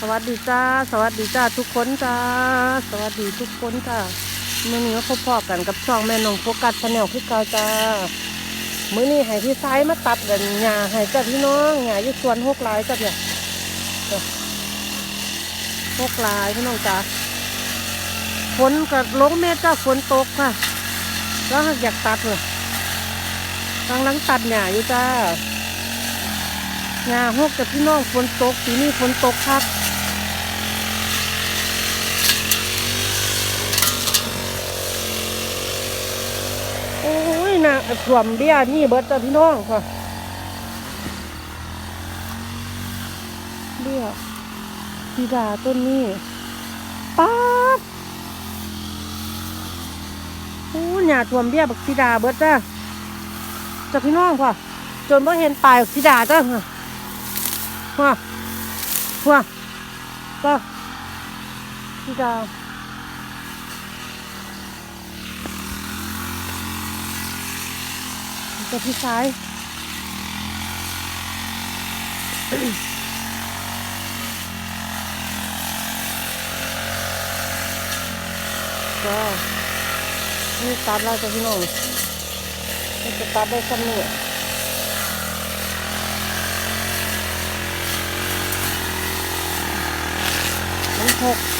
สวัสดีจ้า สวัสดีจ้าทุกคนจ้า สวัสดีทุกคนจ้าเมื่อนี้ก็พบๆกันกับช่องแม่นงโฟกัสชาแนลคือเก่าจ้ามื้อนี้ให้พี่ซ้ายมาตัดกันหญ้าให้จ้าพี่น้องหญ้าอยู่สวนหกลายจ้าเนี่ยจ้ะหกลายพี่น้องจ้าฝนกับลงเม็ดจ้าฝนตกค่ะ แล้วอยากตัดเลยกำลังตัดหญ้าอยู่จ้างาหกกับพี่น้องฝนตกปีนี้ฝนตกครับโอ้ย นะถ่วมเบี้ยนี่เบิดจ้ะพี่น้องค่ะเบี้ยสีดาต้นนี้ป๊าบโอ้ยหญ้าถ่วมเบี้ยบักสีดาเบิดจ้ะจ้ะพี่น้องค่ะจนว่าเห็นปลายพีดาจ้ะค่ะว้าว้าก็พีดา วจะพี่ซ้าย ก็นี่ตัดแล้วจะพี่น้องนี่จะตัดได้สักเนี่ยมันหก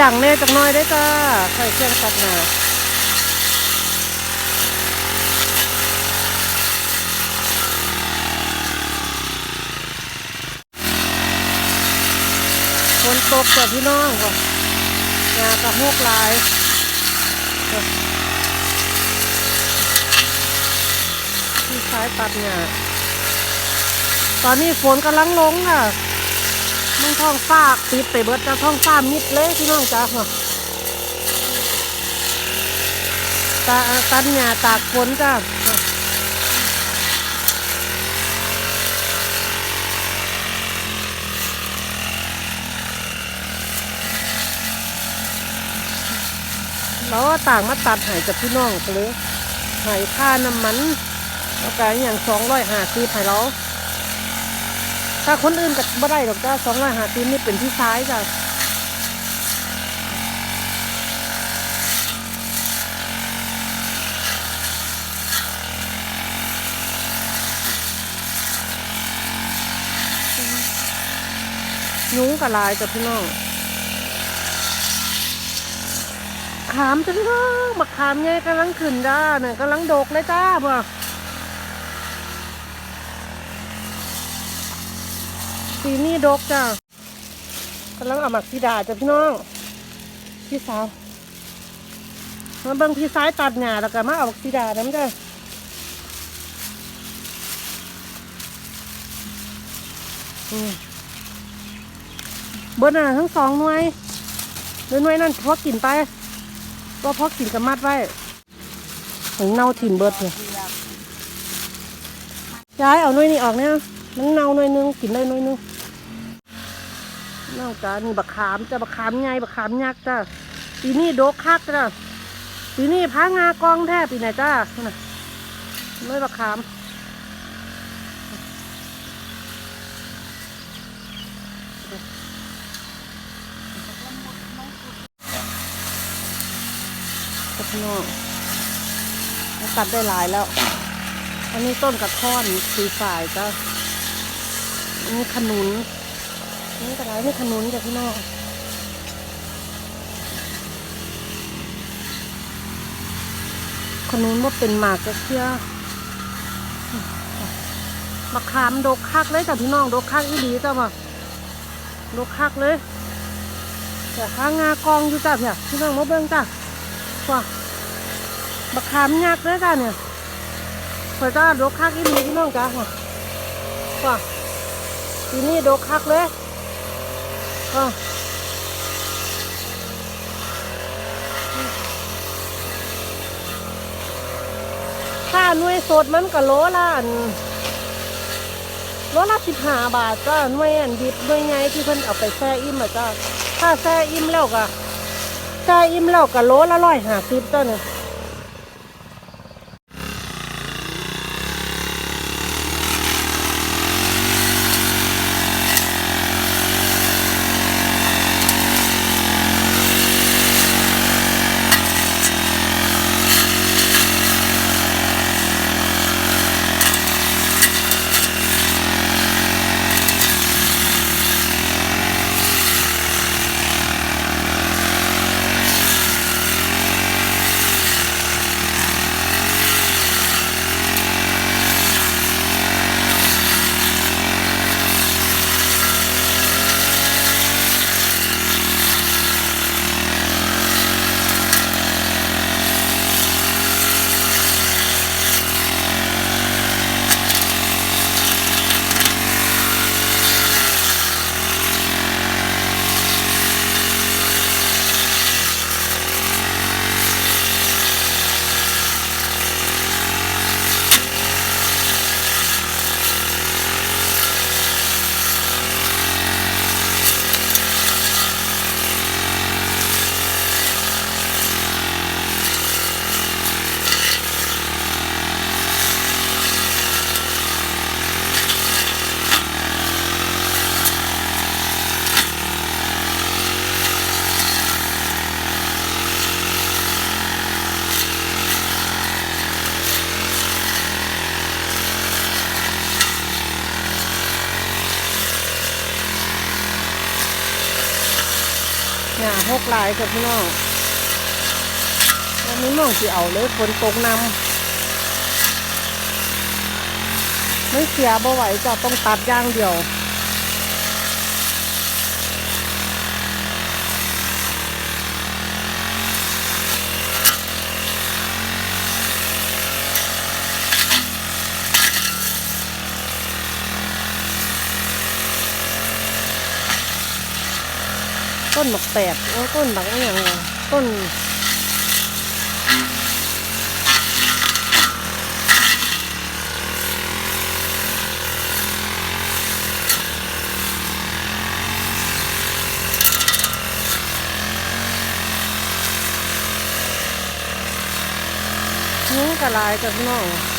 ดังแน่จักน้อยได้จ้าใส่เครื่องตัดหนาฝนตกจ้ะพี่น้องก่อนงากระหกลายที่ซ้ายตัดเนี่ยตอนนี้ฝนกำลังลงค่ะ มันท้องฟ้าปิดไปเบิดจะท้องฟ้ามิดเลยพี่น้องจ้าค่ะตาตันหญ้าตากฝนจ้าแล้วต่างมาตัดหายจากพี่น้องไปเลยหายค่าน้ำมันแล้วก็อย่างสองร้อยห้าสิบให้เรา ถ้าคนอื่นก็บ่ได้หรอกจ้าสองร้อยห้าสิบนี่เป็นที่ซ้ายจ้ะยุ้งกับลายจ้ะพี่น้องขามจ้ะพี่น้องบักขามไงกำลังขึ้นจ้าเนี่ยกำลังโดกเลยจ้าพ่ อปีนี้ดกจ้ะกำลังเอาหมักสีดาจ้ะพี่น้อง พี่สาวมาเบิ่งพี่ซ้ายตัดหญ้าแล้วก็มาเอาหมักสีดาน้ำจ้ะเบิดน่ะทั้งสองหน่วยหรือหน่วยนั่นพอกินไปก็พอกินกับมัดไว้ถึงเน่าถิ่นเบิดเนี่ยย้ายเอาหน่วยนี้ออกเนี่ยมันเน่าหน่วยนึงกินได้หน่วยนึง นอกจากนี่บักขามจะบักขามไงบักขามยักษ์จ้าปีนี้โดกคักจ้าปีนี้พางากองแท้ปีไหนจ้าน่ะเลยบักขามกับนองตัดได้หลายแล้ว อันนี้ต้นกระท่อนสีฝ่ายจ้าอันนี้ขนุน นี่แต่ร้านนี่ขนุนจ้ะพี่น้องขนุนว่าเป็นหมากกระเชียมะขามดกคักเลยจ้ะพี่น้องดกคักอีดีจ้ะมาดกคักเลยแต่ข้างงากองอยู่จ้ะเพี่ยพี่น้องมาเบิ่งจ้ะว้ามะขามยักเลยจ้ะเนี่ยเผื่อจ้าดกคักอีดีพี่น้องจ้ะว้าว้าทีนี้ดกคักเลย อะค่าหน่วยสดมันก็โลละอันโลละสิบห้าบาทจ้าหน่วยอันดิบหน่วยไงที่เพิ่นเอาไปแช่อิ่มอะจ้าถ้าแช่อิ่มแล้วก็จ่อิ่มแล้วก็โลละร้อยห้าสิบตัวเนี่ยาหกลายกับพี่น้องวันนี้มองสิเอาเลยฝนตกนำไม่เสียบ่ไหวจะต้องตัดย่างเดียว ต้นหมกแตกโอ้ต้นบักอหย่างต้นนู้กระลายกับน้อง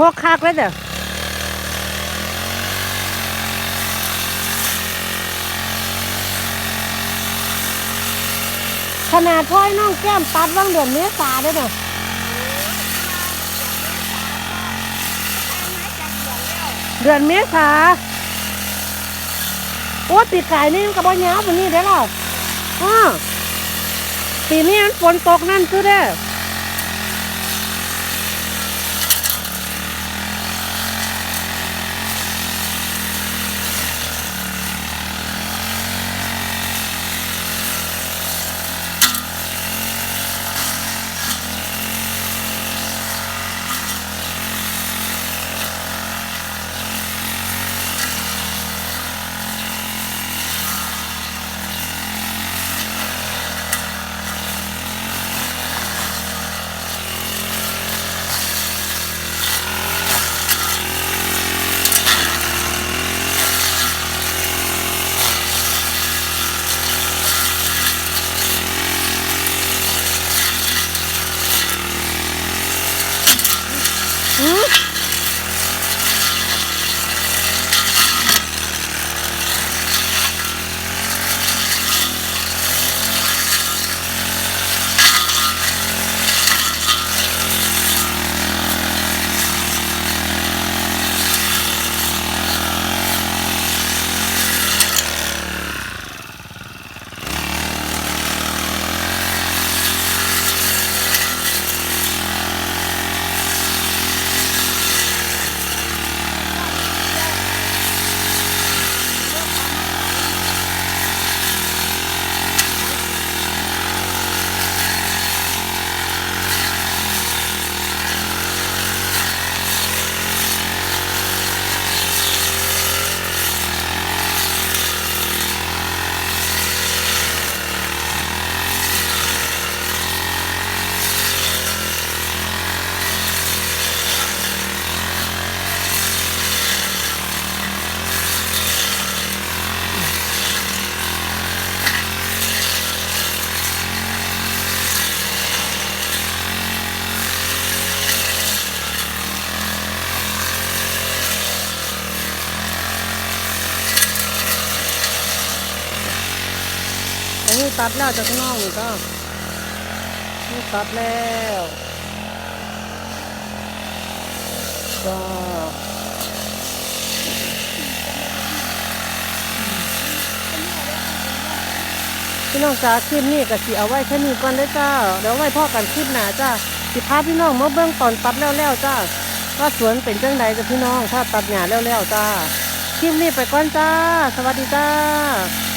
พกคักเลยเด้อขนาดพ่อยน้องแก้มตัดว่างเดือนเมษาด้วยเด้อเดือนเมษาโอ้ปีกายนี่มันกับบ่ยาวกว่านี้เด้อล่ะอ้อปีนี้มันฝนตกนั่นซื้อเด้อ ตัดแล้วจากข้างนอกนี่ก็ตัดแล้วก็พี่น้องจ้าคลิปนี้ก็สิเอาไว้แค่นี้ก่อนเด้จ้าเดี๋ยวไว้พ่อกันคลิปหนาจ้าสิพาพี่น้องมาเบิ่งตอนตัดแล้วๆจ้าว่าสวนเป็นเจังใดจ้ะพี่น้องถ้าตัดหญ้าแล้วๆจ้าคลิปนี้ไปก่อนจ้า สวัสดีจ้า